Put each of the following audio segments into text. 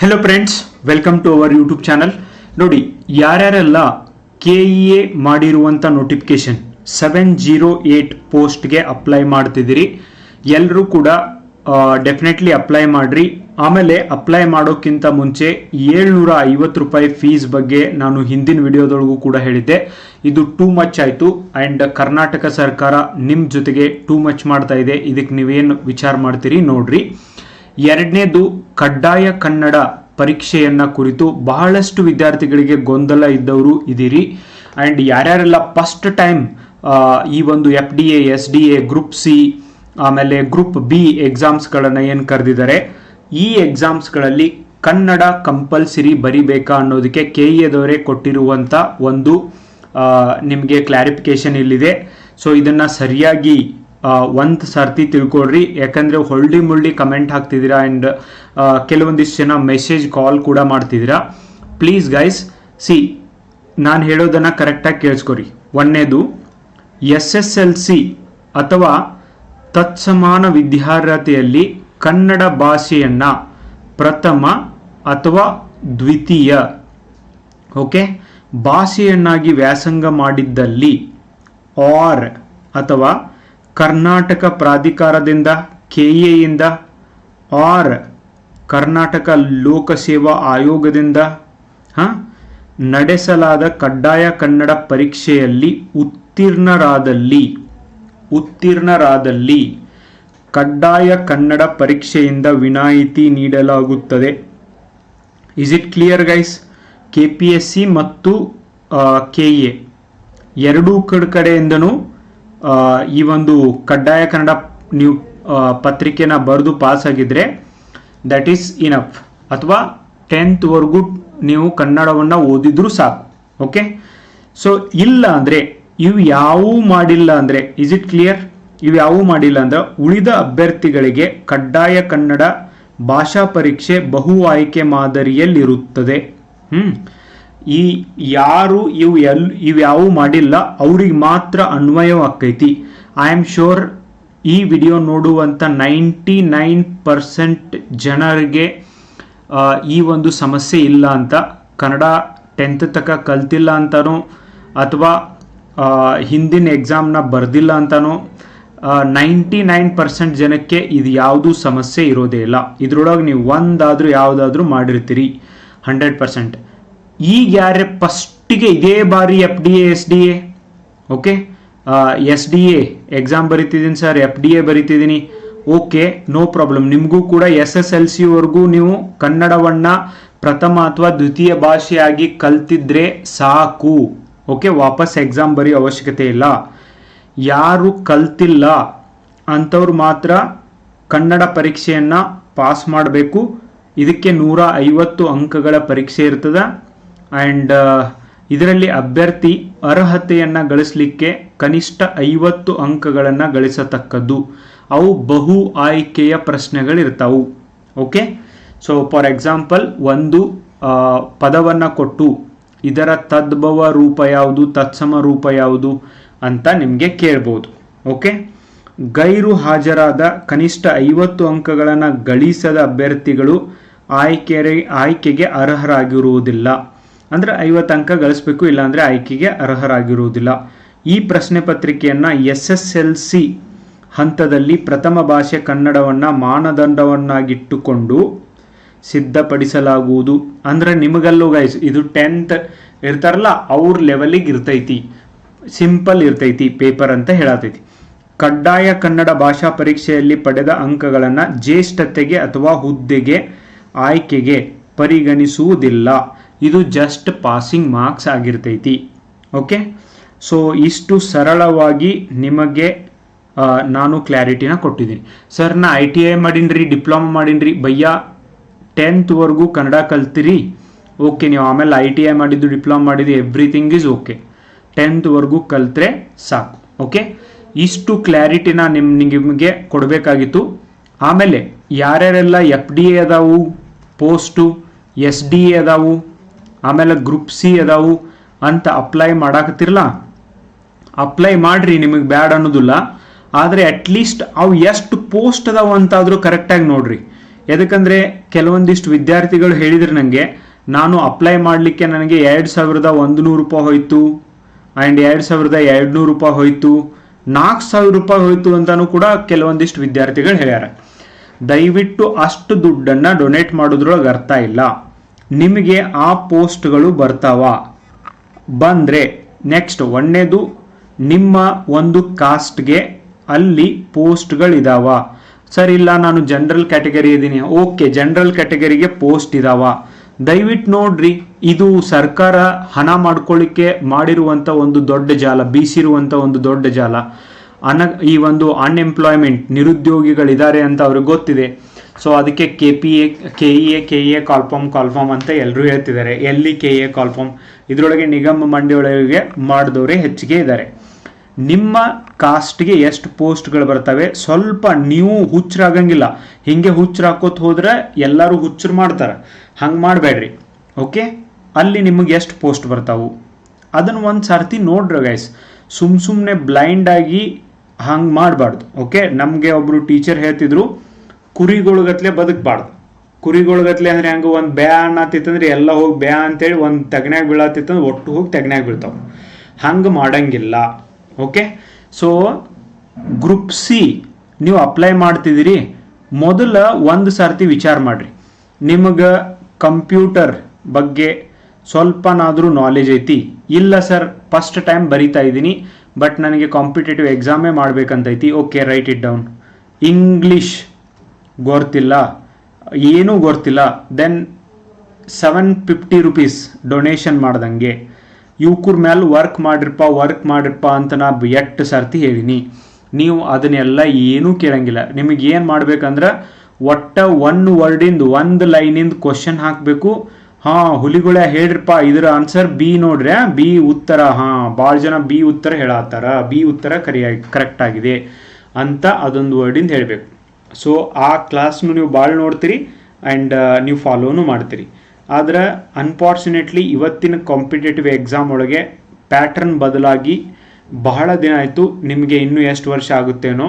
Hello friends welcome to our YouTube channel ನೋಡಿ, ಯಾರ್ಯಾರೆಲ್ಲ K E A ಮಾಡಿರುವಂಥ notification seven zero eight ಪೋಸ್ಟ್ಗೆ apply ಮಾಡ್ತಿದ್ದೀರಿ ಎಲ್ಲರೂ ಕೂಡ ಡೆಫಿನೆಟ್ಲಿ ಅಪ್ಲೈ ಮಾಡಿರಿ. ಆಮೇಲೆ ಅಪ್ಲೈ ಮಾಡೋಕ್ಕಿಂತ ಮುಂಚೆ ಏಳ್ನೂರ ಐವತ್ತು ರೂಪಾಯಿ ಫೀಸ್ ಬಗ್ಗೆ ನಾನು ಹಿಂದಿನ ವಿಡಿಯೋದೊಳಗೂ ಕೂಡ ಹೇಳಿದ್ದೆ. ಇದು ಟೂ ಮಚ್ ಆಯಿತು ಆ್ಯಂಡ್ ಕರ್ನಾಟಕ ಸರ್ಕಾರ ನಿಮ್ಮ ಜೊತೆಗೆ ಟೂ ಮಚ್ ಮಾಡ್ತಾ ಇದೆ. ಇದಕ್ಕೆ ನೀವೇನು ವಿಚಾರ ಮಾಡ್ತೀರಿ ನೋಡ್ರಿ. ಎರಡನೇದು ಕಡ್ಡಾಯ ಕನ್ನಡ ಪರೀಕ್ಷೆಯನ್ನ ಕುರಿತು ಬಹಳಷ್ಟು ವಿದ್ಯಾರ್ಥಿಗಳಿಗೆ ಗೊಂದಲ ಇದ್ದವರು ಇದ್ದೀರಿ ಆ್ಯಂಡ್ ಯಾರ್ಯಾರೆಲ್ಲ ಫಸ್ಟ್ ಟೈಮ್ ಈ ಒಂದು F D A S D A group C ಆಮೇಲೆ ಗ್ರೂಪ್ ಬಿ ಎಕ್ಸಾಮ್ಸ್ಗಳನ್ನು ಏನು ಕರೆದಿದ್ದಾರೆ? ಈ ಎಕ್ಸಾಮ್ಸ್ಗಳಲ್ಲಿ ಕನ್ನಡ ಕಂಪಲ್ಸರಿ ಬರಿಬೇಕಾ ಅನ್ನೋದಕ್ಕೆ ಕೆ ಎದವರೇ ಕೊಟ್ಟಿರುವಂಥ ಒಂದು ನಿಮಗೆ ಕ್ಲಾರಿಫಿಕೇಶನ್ ಇಲ್ಲಿದೆ. ಸೊ ಇದನ್ನು ಸರಿಯಾಗಿ ಒಂದು ಸರ್ತಿ ತಿಳ್ಕೊಡ್ರಿ ಯಾಕಂದರೆ ಹೊಳ್ಳಿ ಮುಳ್ಳಿ ಕಮೆಂಟ್ ಹಾಕ್ತಿದ್ದೀರಾ ಆ್ಯಂಡ್ ಕೆಲವೊಂದಿಷ್ಟು ಜನ ಮೆಸೇಜ್ ಕಾಲ್ ಕೂಡ ಮಾಡ್ತಿದ್ದೀರಾ. ಪ್ಲೀಸ್ ಗೈಸ್ ಸಿ ನಾನು ಹೇಳೋದನ್ನು ಕರೆಕ್ಟಾಗಿ ಕೇಳಿಸ್ಕೊರಿ. ಒಂದನೇದು ಎಸ್ ಎಸ್ ಎಲ್ ಸಿ ಅಥವಾ ತತ್ಸಮಾನ ವಿದ್ಯಾರ್ಹತೆಯಲ್ಲಿ ಕನ್ನಡ ಭಾಷೆಯನ್ನು ಪ್ರಥಮ ಅಥವಾ ದ್ವಿತೀಯ ಓಕೆ ಭಾಷೆಯನ್ನಾಗಿ ವ್ಯಾಸಂಗ ಮಾಡಿದ್ದಲ್ಲಿ ಆರ್ ಅಥವಾ ಕರ್ನಾಟಕ ಪ್ರಾಧಿಕಾರದಿಂದ ಕೆ ಎಯಿಂದ ಆರ್ ಕರ್ನಾಟಕ ಲೋಕಸೇವಾ ಆಯೋಗದಿಂದ, ಹಾಂ, ನಡೆಸಲಾದ ಕಡ್ಡಾಯ ಕನ್ನಡ ಪರೀಕ್ಷೆಯಲ್ಲಿ ಉತ್ತೀರ್ಣರಾದಲ್ಲಿ ಉತ್ತೀರ್ಣರಾದಲ್ಲಿ ಕಡ್ಡಾಯ ಕನ್ನಡ ಪರೀಕ್ಷೆಯಿಂದ ವಿನಾಯಿತಿ ನೀಡಲಾಗುತ್ತದೆ. Is it clear guys K P S C ಮತ್ತು ಕೆ ಎ ಎರಡೂ ಕಡೆ, ಕಡೆಯಿಂದನೂ ಈ ಒಂದು ಕಡ್ಡಾಯ ಕನ್ನಡ ನೀವು ಪತ್ರಿಕೆನ ಬರೆದು ಪಾಸ್ ಆಗಿದ್ರೆ ದಟ್ ಈಸ್ ಇನಫ್ ಅಥವಾ ಟೆಂತ್ವರೆಗೂ ನೀವು ಕನ್ನಡವನ್ನು ಓದಿದ್ರು ಸಾಕು. ಓಕೆ ಸೊ ಇಲ್ಲ ಅಂದರೆ ಇವು ಯಾವೂ ಮಾಡಿಲ್ಲ ಅಂದರೆ ಇಸ್ ಇಟ್ ಕ್ಲಿಯರ್ ಇವು ಯಾವೂ ಮಾಡಿಲ್ಲ ಅಂದ್ರೆ ಉಳಿದ ಅಭ್ಯರ್ಥಿಗಳಿಗೆ ಕಡ್ಡಾಯ ಕನ್ನಡ ಭಾಷಾ ಪರೀಕ್ಷೆ ಬಹು ಆಯ್ಕೆ ಮಾದರಿಯಲ್ಲಿರುತ್ತದೆ. ಹ್ಮ್? ಈ ಯಾರು ಇವು ಎಲ್ ಇವ್ಯಾವು ಯಾವೂ ಮಾಡಿಲ್ಲ, ಅವ್ರಿಗೆ ಮಾತ್ರ ಅನ್ವಯವಾಗ್ತೈತಿ. ಐ ಆಮ್ ಶೋರ್ ಈ ವಿಡಿಯೋ ನೋಡುವಂಥ ನೈಂಟಿ ನೈನ್ ಪರ್ಸೆಂಟ್ ಜನರಿಗೆ ಈ ಒಂದು ಸಮಸ್ಯೆ ಇಲ್ಲ ಅಂತ. ಕನ್ನಡ ಟೆಂತ್ ತನಕ ಕಲ್ತಿಲ್ಲ ಅಂತನೋ, ಅಥವಾ ಹಿಂದಿನ ಎಕ್ಸಾಮ್ನ ಬರೆದಿಲ್ಲ ಅಂತನೋ ನೈಂಟಿ ನೈನ್ ಪರ್ಸೆಂಟ್ ಜನಕ್ಕೆ ಇದು ಯಾವುದೂ ಸಮಸ್ಯೆ ಇರೋದೇ ಇಲ್ಲ. ಇದರೊಳಗೆ ನೀವು ಒಂದಾದರೂ ಯಾವುದಾದ್ರೂ ಮಾಡಿರ್ತೀರಿ. ಹಂಡ್ರೆಡ್ ಪರ್ಸೆಂಟ್ ಈಗ ಯಾರೇ ಫಸ್ಟಿಗೆ ಇದೇ ಬಾರಿ F D S D A okay S D A exam ಬರಿತಿದ್ದೀನಿ sir F D A ಬರಿತಿದ್ದೀನಿ. ಓಕೆ ನೋ ಪ್ರಾಬ್ಲಮ್ ನಿಮಗೂ ಕೂಡ ಎಸ್ ಎಸ್ ಎಲ್ ಸಿವರೆಗೂ ನೀವು ಕನ್ನಡವನ್ನು ಪ್ರಥಮ ಅಥವಾ ದ್ವಿತೀಯ ಭಾಷೆಯಾಗಿ ಕಲ್ತಿದ್ರೆ ಸಾಕು. ಓಕೆ ವಾಪಸ್ ಎಕ್ಸಾಮ್ ಬರೆಯೋ ಅವಶ್ಯಕತೆ ಇಲ್ಲ. ಯಾರು ಕಲ್ತಿಲ್ಲ ಅಂಥವ್ರು ಮಾತ್ರ ಕನ್ನಡ ಪರೀಕ್ಷೆಯನ್ನು ಪಾಸ್ ಮಾಡಬೇಕು. ಇದಕ್ಕೆ ನೂರ ಐವತ್ತು ಅಂಕಗಳ ಪರೀಕ್ಷೆ ಇರ್ತದೆ. ಆ್ಯಂಡ್ ಇದರಲ್ಲಿ ಅಭ್ಯರ್ಥಿ ಅರ್ಹತೆಯನ್ನು ಗಳಿಸಲಿಕ್ಕೆ ಕನಿಷ್ಠ ಐವತ್ತು ಅಂಕಗಳನ್ನು ಗಳಿಸತಕ್ಕದ್ದು. ಅವು ಬಹು ಆಯ್ಕೆಯ ಪ್ರಶ್ನೆಗಳಿರ್ತಾವು. ಓಕೆ ಸೊ ಫಾರ್ ಎಕ್ಸಾಂಪಲ್ ಒಂದು ಪದವನ್ನು ಕೊಟ್ಟು ಇದರ ತದ್ಭವ ರೂಪ ಯಾವುದು, ತತ್ಸಮ ರೂಪ ಯಾವುದು ಅಂತ ನಿಮಗೆ ಕೇಳ್ಬೋದು. ಓಕೆ ಗೈರು ಹಾಜರಾದ ಕನಿಷ್ಠ ಐವತ್ತು ಅಂಕಗಳನ್ನು ಗಳಿಸದ ಅಭ್ಯರ್ಥಿಗಳು ಆಯ್ಕೆ ಆಯ್ಕೆಗೆ ಅರ್ಹರಾಗಿರುವುದಿಲ್ಲ. ಅಂದರೆ ಐವತ್ತು ಅಂಕ ಗಳಿಸ್ಬೇಕು, ಇಲ್ಲಾಂದರೆ ಆಯ್ಕೆಗೆ ಅರ್ಹರಾಗಿರುವುದಿಲ್ಲ. ಈ ಪ್ರಶ್ನೆ ಪತ್ರಿಕೆಯನ್ನು ಎಸ್ ಎಸ್ ಎಲ್ ಸಿ ಹಂತದಲ್ಲಿ ಪ್ರಥಮ ಭಾಷೆ ಕನ್ನಡವನ್ನು ಮಾನದಂಡವನ್ನಾಗಿಟ್ಟುಕೊಂಡು ಸಿದ್ಧಪಡಿಸಲಾಗುವುದು. ಅಂದ್ರೆ ನಿಮಗಲ್ಲೂ ಗೈಸ್ ಇದು ಟೆಂತ್ ಇರ್ತಾರಲ್ಲ, ಅವ್ರ ಲೆವೆಲಿಗೆ ಇರ್ತೈತಿ. ಸಿಂಪಲ್ ಇರ್ತೈತಿ ಪೇಪರ್ ಅಂತ ಹೇಳತೈತಿ. ಕಡ್ಡಾಯ ಕನ್ನಡ ಭಾಷಾ ಪರೀಕ್ಷೆಯಲ್ಲಿ ಪಡೆದ ಅಂಕಗಳನ್ನು ಜ್ಯೇಷ್ಠತೆಗೆ ಅಥವಾ ಹುದ್ದೆಗೆ ಆಯ್ಕೆಗೆ ಪರಿಗಣಿಸುವುದಿಲ್ಲ. ಇದು ಜಸ್ಟ್ ಪಾಸಿಂಗ್ ಮಾರ್ಕ್ಸ್ ಆಗಿರ್ತೈತಿ. ಓಕೆ ಸೊ ಇಷ್ಟು ಸರಳವಾಗಿ ನಿಮಗೆ ನಾನು ಕ್ಲಾರಿಟಿನ ಕೊಟ್ಟಿದ್ದೀನಿ. ಸರ್ ನಾ ಐ ಟಿ ಐ ಮಾಡೀನ್ರಿ ಡಿಪ್ಲೊಮಾ ಮಾಡೀನ್ರಿ ಭಯ್ಯ ಟೆಂತ್ವರೆಗೂ ಕನ್ನಡ ಕಲ್ತಿರಿ ಓಕೆ ನೀವು ಆಮೇಲೆ ಐ ಟಿ ಐ ಮಾಡಿದ್ದು ಡಿಪ್ಲೊಮಾ ಮಾಡಿದ್ದು ಎವ್ರಿಥಿಂಗ್ ಈಸ್ ಓಕೆ ಟೆಂತ್ವರೆಗೂ ಕಲ್ತ್ರೆ ಸಾಕು ಓಕೆ ಇಷ್ಟು ಕ್ಲಾರಿಟಿನ ನಿಮ್, ನಿಮಗೆ ಕೊಡಬೇಕಾಗಿತ್ತು. ಆಮೇಲೆ ಯಾರ್ಯಾರೆಲ್ಲ ಎಫ್ ಡಿ ಎ ಅದಾವು ಪೋಸ್ಟು ಎಸ್ ಡಿ ಎ ಅದಾವು ಆಮೇಲೆ ಗ್ರೂಪ್ ಸಿ ಅದಾವು ಅಂತ ಅಪ್ಲೈ ಮಾಡಾಕತ್ತಿರಲ್ಲ ಅಪ್ಲೈ ಮಾಡ್ರಿ, ನಿಮಗೆ ಬ್ಯಾಡ್ ಅನ್ನೋದಿಲ್ಲ. ಆದರೆ ಅಟ್ಲೀಸ್ಟ್ ಅವು ಎಷ್ಟು ಪೋಸ್ಟ್ ಅದಾವು ಅಂತಾದರೂ ಕರೆಕ್ಟಾಗಿ ನೋಡ್ರಿ. ಯಾಕಂದರೆ ಕೆಲವೊಂದಿಷ್ಟು ವಿದ್ಯಾರ್ಥಿಗಳು ಹೇಳಿದ್ರು ನನಗೆ ನಾನು ಅಪ್ಲೈ ಮಾಡಲಿಕ್ಕೆ ನನಗೆ ಎರಡು ಸಾವಿರದ ಒಂದು ನೂರು ರೂಪಾಯಿ ಹೋಯಿತು ಆ್ಯಂಡ್ ಎರಡು ಸಾವಿರದ ಎರಡು ನೂರು ರೂಪಾಯಿ ಹೋಯಿತು. ನಾಲ್ಕು ಸಾವಿರ ರೂಪಾಯಿ ಹೋಯಿತು ಅಂತಲೂ ಕೂಡ ಕೆಲವೊಂದಿಷ್ಟು ವಿದ್ಯಾರ್ಥಿಗಳು ಹೇಳ್ಯಾರ. ದಯವಿಟ್ಟು ಅಷ್ಟು ದುಡ್ಡನ್ನು ಡೊನೇಟ್ ಮಾಡೋದ್ರೊಳಗೆ ಅರ್ಥ ಇಲ್ಲ. ನಿಮಗೆ ಆ ಪೋಸ್ಟ್ಗಳು ಬರ್ತಾವ. ಬಂದರೆ ನೆಕ್ಸ್ಟ್ ಒಂದನೇದು ನಿಮ್ಮ ಒಂದು ಕಾಸ್ಟ್ಗೆ ಅಲ್ಲಿ ಪೋಸ್ಟ್ಗಳಿದಾವ. ಸರ್, ಇಲ್ಲ, ನಾನು ಜನರಲ್ ಕ್ಯಾಟಗರಿ ಇದ್ದೀನಿ. ಓಕೆ, ಜನರಲ್ ಕ್ಯಾಟಗರಿಗೆ ಪೋಸ್ಟ್ ಇದಾವ. ದಯವಿಟ್ಟು ನೋಡ್ರಿ, ಇದು ಸರ್ಕಾರ ಹಣ ಮಾಡ್ಕೊಳ್ಳಿಕ್ಕೆ ಮಾಡಿರುವಂಥ ಒಂದು ದೊಡ್ಡ ಜಾಲ ಬೀಸಿರುವಂಥ ಒಂದು ದೊಡ್ಡ ಜಾಲ. ಅನ ಈ ಒಂದು ಅನ್ಎಂಪ್ಲಾಯ್ಮೆಂಟ್ ನಿರುದ್ಯೋಗಿಗಳಿದ್ದಾರೆ ಅಂತ ಅವ್ರಿಗೆ ಗೊತ್ತಿದೆ. ಸೊ ಅದಕ್ಕೆ K P A K E A K E A call form call form ಅಂತ ಎಲ್ಲರೂ ಹೇಳ್ತಿದ್ದಾರೆ. ಎಲ್ಲಿ ಕೆ ಇ ಎ ಕಾಲ್ಫಾರ್ಮ್ ಇದರೊಳಗೆ ನಿಗಮ ಮಂಡಳಿಯೊಳಗೆ ಮಾಡಿದವರೇ ಹೆಚ್ಚಿಗೆ ಇದ್ದಾರೆ. ನಿಮ್ಮ ಕಾಸ್ಟ್ಗೆ ಎಷ್ಟು ಪೋಸ್ಟ್ಗಳು ಬರ್ತವೆ? ಸ್ವಲ್ಪ ನೀವು ಹುಚ್ಚರಾಗಂಗಿಲ್ಲ ಹಿಂಗೆ ಹುಚ್ಚರು ಹಾಕೋತ ಹೋದ್ರೆ ಎಲ್ಲರೂ ಹುಚ್ಚರು ಮಾಡ್ತಾರೆ. ಹಂಗೆ ಮಾಡಬೇಡ್ರಿ. ಓಕೆ ಅಲ್ಲಿ ನಿಮಗೆ ಎಷ್ಟು ಪೋಸ್ಟ್ ಬರ್ತಾವು? ಅದನ್ನು ಒಂದು ಸರ್ತಿ ನೋಡ್ರಿ ಗೈಸ್ ಸುಮ್ ಸುಮ್ಮನೆ ಬ್ಲೈಂಡ್ ಆಗಿ ಹಂಗೆ ಮಾಡಬಾರ್ದು. ಓಕೆ ನಮಗೆ ಒಬ್ಬರು ಟೀಚರ್ ಹೇಳ್ತಿದ್ರು ಕುರಿಗೊಳಗತ್ಲೆ ಬದುಕಬಾರ್ದು. ಕುರಿಗಳಗತ್ಲೆ ಅಂದ್ರೆ ಹೆಂಗೆ ಒಂದು ಬ್ಯಾ ಅನ್ನತ್ತಿತ್ತಂದ್ರೆ ಎಲ್ಲ ಹೋಗಿ ಬ್ಯಾ ಅಂತೇಳಿ ಒಂದು ತೆಗ್ನ್ಯಾಗ ಬೀಳತ್ತಿತ್ತಂದ್ರೆ ಒಟ್ಟು ಹೋಗಿ ತೆಗ್ನ್ಯಾಗ ಬೀಳ್ತಾವೆ. ಹಂಗೆ ಮಾಡಂಗಿಲ್ಲ. ಓಕೆ? ಸೊ ಗ್ರೂಪ್ ಸಿ ನೀವು ಅಪ್ಲೈ ಮಾಡ್ತಿದ್ದೀರಿ. ಮೊದಲ ಒಂದು ಸರ್ತಿ ವಿಚಾರ ಮಾಡಿರಿ. ನಿಮಗೆ ಕಂಪ್ಯೂಟರ್ ಬಗ್ಗೆ ಸ್ವಲ್ಪನಾದರೂ ನಾಲೆಜ್ ಐತಿ. ಇಲ್ಲ ಸರ್ ಫಸ್ಟ್ ಟೈಮ್ ಬರಿತಾ ಇದ್ದೀನಿ. ಬಟ್ ನನಗೆ ಕಾಂಪಿಟೇಟಿವ್ ಎಕ್ಸಾಮೇ ಮಾಡಬೇಕಂತೈತಿ. Okay write it down English ಗೊತ್ತಿಲ್ಲ ಏನೂ ಗೊತ್ತಿಲ್ಲ then seven fifty rupees donation ಮಾಡ್ದಂಗೆ. ಇವ್ಕುರ್ ಮೇಲೆ ವರ್ಕ್ ಮಾಡಿರಪ್ಪ ವರ್ಕ್ ಮಾಡಿರಪ್ಪ ಅಂತ ನಾ ಎಟ್ಟು ಸರ್ತಿ ಹೇಳಿನಿ. ನೀವು ಅದನ್ನೆಲ್ಲ ಏನೂ ಕೇಳಂಗಿಲ್ಲ. ನಿಮಗೆ ಏನು ಮಾಡ್ಬೇಕಂದ್ರೆ ಒಟ್ಟ ಒನ್ ವರ್ಡಿಂದ ಒಂದು ಲೈನಿಂದ ಕ್ವಶನ್ ಹಾಕಬೇಕು. ಹಾಂ, ಹುಲಿಗಳ ಹೇಳ್ರಿಪ್ಪ, ಇದರ ಆನ್ಸರ್ ಬಿ ನೋಡ್ರಿ, ಬಿ ಉತ್ತರ. ಹಾಂ ಭಾಳ ಜನ ಬಿ ಉತ್ತರ ಹೇಳತ್ತಾರ. ಬಿ ಉತ್ತರ ಕರಿಯಾಗಿ ಕರೆಕ್ಟ್ ಆಗಿದೆ ಅಂತ ಅದೊಂದು ವರ್ಡಿಂದ ಹೇಳಬೇಕು. ಸೊ ಆ ಕ್ಲಾಸ್ನು ನೀವು ಭಾಳ ನೋಡ್ತೀರಿ ಆ್ಯಂಡ್ ನೀವು ಫಾಲೋನು ಮಾಡ್ತೀರಿ. ಆದ್ರೆ ಅನ್ಫಾರ್ಚುನೇಟ್ಲಿ ಇವತ್ತಿನ ಕಾಂಪಿಟೇಟಿವ್ ಎಕ್ಸಾಮ್ ಒಳಗೆ ಪ್ಯಾಟ್ರನ್ ಬದಲಾಗಿ ಬಹಳ ದಿನ ಆಯಿತು, ನಿಮಗೆ ಇನ್ನೂ ಎಷ್ಟು ವರ್ಷ ಆಗುತ್ತೇನೋ,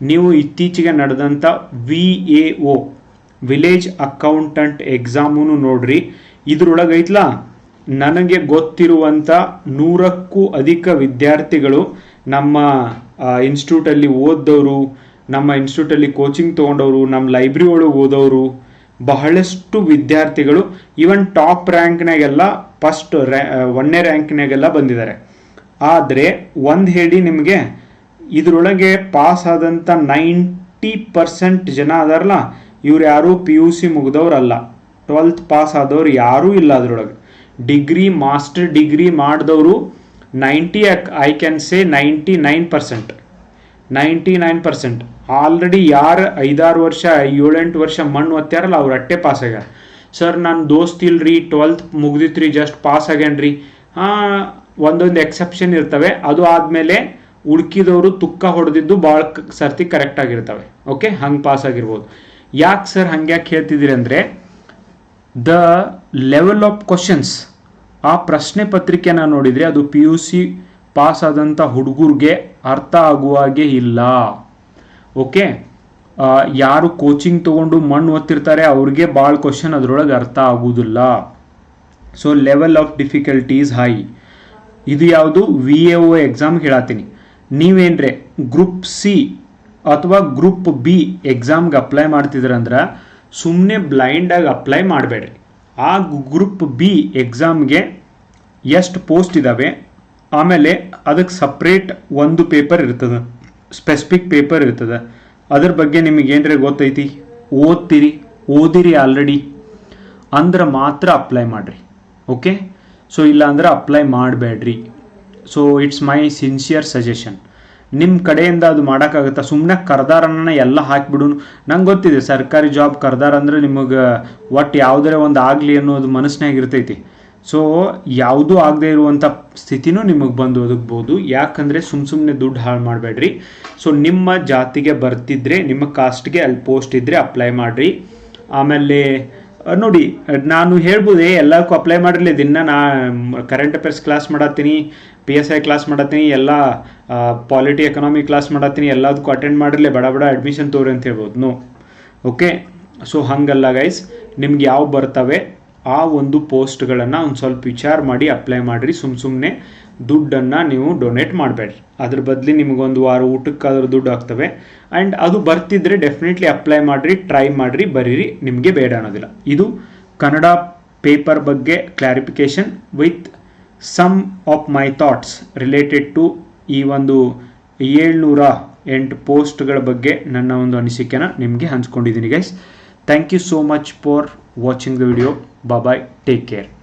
ನೀವು ಇತ್ತೀಚೆಗೆ ನಡೆದಂಥ V A O village accountant exam ನೋಡ್ರಿ. ಇದ್ರೊಳಗೆ ಐತ್ಲಾ? ನನಗೆ ಗೊತ್ತಿರುವಂಥ ನೂರಕ್ಕೂ ಅಧಿಕ ವಿದ್ಯಾರ್ಥಿಗಳು ನಮ್ಮ ಇನ್ಸ್ಟಿಟ್ಯೂಟಲ್ಲಿ ಓದ್ದವರು ನಮ್ಮ ಇನ್ಸ್ಟಿಟ್ಯೂಟಲ್ಲಿ ಕೋಚಿಂಗ್ ತೊಗೊಂಡವರು, ನಮ್ಮ ಲೈಬ್ರರಿ ಒಳಗೆ ಓದೋರು, ಬಹಳಷ್ಟು ವಿದ್ಯಾರ್ಥಿಗಳು ಈವನ್ ಟಾಪ್ ರ್ಯಾಂಕ್ನಾಗೆಲ್ಲ ಫಸ್ಟ್ ರ್ಯಾ, ಒಂದನೇ ರ್ಯಾಂಕ್ನಾಗೆಲ್ಲ ಬಂದಿದ್ದಾರೆ. ಆದರೆ ಒಂದು ಹೇಳಿ ನಿಮಗೆ, ಇದರೊಳಗೆ ಪಾಸ್ ಆದಂಥ ನೈಂಟಿ ಪರ್ಸೆಂಟ್ ಜನ ಅದಾರಲ್ಲ, ಇವ್ರು ಯಾರೂ ಪಿ ಯು ಸಿ ಮುಗಿದವ್ರಲ್ಲ. ಟ್ವೆಲ್ತ್ ಪಾಸ್ ಆದವ್ರು ಯಾರೂ ಇಲ್ಲ ಅದರೊಳಗೆ. ಡಿಗ್ರಿ ಮಾಸ್ಟರ್ ಡಿಗ್ರಿ ಮಾಡಿದವರು ninety I can say ninety nine percent ninety nine percent already ಯಾರು ಐದಾರು ವರ್ಷ, ಏಳೆಂಟು ವರ್ಷ ಮಣ್ಣು ಒತ್ತಾರಲ್ಲ ಅವ್ರು ಅಟ್ಟೆ ಪಾಸ್ ಆಗ್ಯಾರ. ಸರ್ ನನ್ನ ದೋಸ್ತ್ ಇಲ್ರಿ ಟ್ವೆಲ್ತ್ ಮುಗ್ದಿತ್ರಿ ಜಸ್ಟ್ ಪಾಸ್ ಆಗ್ಯಾನ್ರಿ. ಒಂದೊಂದು ಎಕ್ಸೆಪ್ಷನ್ ಇರ್ತವೆ. ಅದು ಆದಮೇಲೆ ಉಳ್ಕಿದವರು ತುಕ್ಕ ಹೊಡೆದಿದ್ದು ಭಾಳ ಸರ್ತಿ ಕರೆಕ್ಟ್ ಆಗಿರ್ತವೆ. ಓಕೆ ಹಂಗೆ ಪಾಸ್ ಆಗಿರ್ಬೋದು. ಯಾಕೆ ಸರ್ ಹಂಗೆ ಯಾಕೆ ಹೇಳ್ತಿದ್ದೀರಿ ಅಂದರೆ ದ ಲೆವೆಲ್ ಆಫ್ ಕ್ವಶನ್ಸ್ ಆ ಪ್ರಶ್ನೆ ಪತ್ರಿಕೆನ ನೋಡಿದರೆ ಅದು ಪಿ ಯು ಸಿ ಪಾಸ್ ಆದಂಥ ಹುಡುಗರಿಗೆ ಅರ್ಥ ಆಗುವಾಗೆ ಇಲ್ಲ. ಓಕೆ ಯಾರು ಕೋಚಿಂಗ್ ತೊಗೊಂಡು ಮಣ್ಣು ಓದ್ತಿರ್ತಾರೆ ಅವ್ರಿಗೆ ಭಾಳ ಕ್ವಶನ್ ಅದರೊಳಗೆ ಅರ್ಥ ಆಗುವುದಿಲ್ಲ so level of difficulties high ಇದು ಯಾವುದು? ವಿ ಎ ಒ ಎಕ್ಸಾಮ್ ಹೇಳತ್ತೀನಿ ನೀವೇನ್ರೆ ಗ್ರೂಪ್ ಸಿ ಅಥವಾ ಗ್ರೂಪ್ ಬಿ ಎಕ್ಸಾಮ್ಗೆ ಅಪ್ಲೈ ಮಾಡ್ತಿದ್ರಂದ್ರೆ ಸುಮ್ಮನೆ ಬ್ಲೈಂಡಾಗಿ ಅಪ್ಲೈ ಮಾಡಬೇಡ್ರಿ. ಆ ಗ್ರೂಪ್ ಬಿ ಎಕ್ಸಾಮ್ಗೆ ಎಷ್ಟು ಪೋಸ್ಟ್ ಇದ್ದಾವೆ ಆಮೇಲೆ ಅದಕ್ಕೆ ಸಪ್ರೇಟ್ ಒಂದು ಪೇಪರ್ ಇರ್ತದೆ. ಸ್ಪೆಸಿಫಿಕ್ ಪೇಪರ್ ಇರ್ತದೆ. ಅದ್ರ ಬಗ್ಗೆ ನಿಮಗೆ ಏನರ ಗೊತ್ತೈತಿ? ಓದ್ತೀರಿ, ಓದಿರಿ ಆಲ್ರೆಡಿ ಅಂದ್ರೆ ಮಾತ್ರ ಅಪ್ಲೈ ಮಾಡಿರಿ. ಓಕೆ ಸೊ ಇಲ್ಲ ಅಂದ್ರೆ ಅಪ್ಲೈ ಮಾಡಬೇಡ್ರಿ. So it's my sincere suggestion ನಿಮ್ಮ ಕಡೆಯಿಂದ ಅದು ಮಾಡೋಕ್ಕಾಗುತ್ತಾ? ಸುಮ್ಮನೆ ಕರ್ದಾರನ್ನ ಎಲ್ಲ ಹಾಕಿಬಿಡು ನಂಗೆ ಗೊತ್ತಿದೆ, ಸರ್ಕಾರಿ ಜಾಬ್ ಕರ್ದಾರ ಅಂದ್ರೆ ನಿಮಗೆ ಒಟ್ಟು ಯಾವುದರ ಒಂದು ಆಗಲಿ ಅನ್ನೋದು ಮನಸ್ಸಿನಾಗ ಇರ್ತೈತಿ. ಸೊ ಯಾವುದೂ ಆಗದೆ ಇರುವಂಥ ಸ್ಥಿತಿನೂ ನಿಮಗೆ ಬಂದು ಒದಗ್ಬೋದು. ಯಾಕಂದರೆ ಸುಮ್ಮ ಸುಮ್ಮನೆ ದುಡ್ಡು ಹಾಳು ಮಾಡಬೇಡ್ರಿ. ಸೊ ನಿಮ್ಮ ಜಾತಿಗೆ ಬರ್ತಿದ್ರೆ, ನಿಮ್ಮ ಕಾಸ್ಟ್ಗೆ ಅಲ್ಲಿ ಪೋಸ್ಟ್ ಇದ್ದರೆ ಅಪ್ಲೈ ಮಾಡಿರಿ. ಆಮೇಲೆ ನೋಡಿ, ನಾನು ಹೇಳ್ಬೋದೇ ಎಲ್ಲಕ್ಕೂ ಅಪ್ಲೈ ಮಾಡಿರಲಿ. ದಿನ ನಾ ಕರೆಂಟ್ ಅಫೇರ್ಸ್ ಕ್ಲಾಸ್ ಮಾಡತ್ತೀನಿ ಪಿ ಎಸ್ ಐ ಕ್ಲಾಸ್ ಮಾಡತ್ತೀನಿ, ಎಲ್ಲ ಪಾಲಿಟಿ ಎಕನಾಮಿ ಕ್ಲಾಸ್ ಮಾಡತ್ತೀನಿ, ಎಲ್ಲದಕ್ಕೂ ಅಟೆಂಡ್ ಮಾಡಿರಲಿ. ಬಡ ಬಡ ಅಡ್ಮಿಷನ್ ತೋರಿ ಅಂತ ಹೇಳ್ಬೋದು. ನೋ ಓಕೆ ಸೊ ಹಂಗಲ್ಲ ಗೈಸ್ ನಿಮ್ಗೆ ಯಾವ ಬರ್ತವೆ? ಆ ಒಂದು ಪೋಸ್ಟ್ಗಳನ್ನು ಒಂದು ಸ್ವಲ್ಪ ವಿಚಾರ ಮಾಡಿ ಅಪ್ಲೈ ಮಾಡಿರಿ. ಸುಮ್ಮ ಸುಮ್ಮನೆ ದುಡ್ಡನ್ನು ನೀವು ಡೊನೇಟ್ ಮಾಡಬೇಡ್ರಿ. ಅದ್ರ ಬದಲಿ ನಿಮಗೊಂದು ವಾರ ಊಟಕ್ಕಾದ್ರೂ ದುಡ್ಡು ಆಗ್ತವೆ. ಆ್ಯಂಡ್ ಅದು ಬರ್ತಿದ್ರೆ ಡೆಫಿನೆಟ್ಲಿ ಅಪ್ಲೈ ಮಾಡಿರಿ, ಟ್ರೈ ಮಾಡಿರಿ, ಬರೀರಿ, ನಿಮಗೆ ಬೇಡ ಅನ್ನೋದಿಲ್ಲ. ಇದು ಕನ್ನಡ ಪೇಪರ್ ಬಗ್ಗೆ clarification with some of my thoughts related to ಈ ಒಂದು ಏಳ್ನೂರ ಎಂಟು ಪೋಸ್ಟ್ಗಳ ಬಗ್ಗೆ ನನ್ನ ಒಂದು ಅನಿಸಿಕೆನ ನಿಮಗೆ ಹಂಚ್ಕೊಂಡಿದ್ದೀನಿ guys. thank you so much for watching the video. Bye bye take care.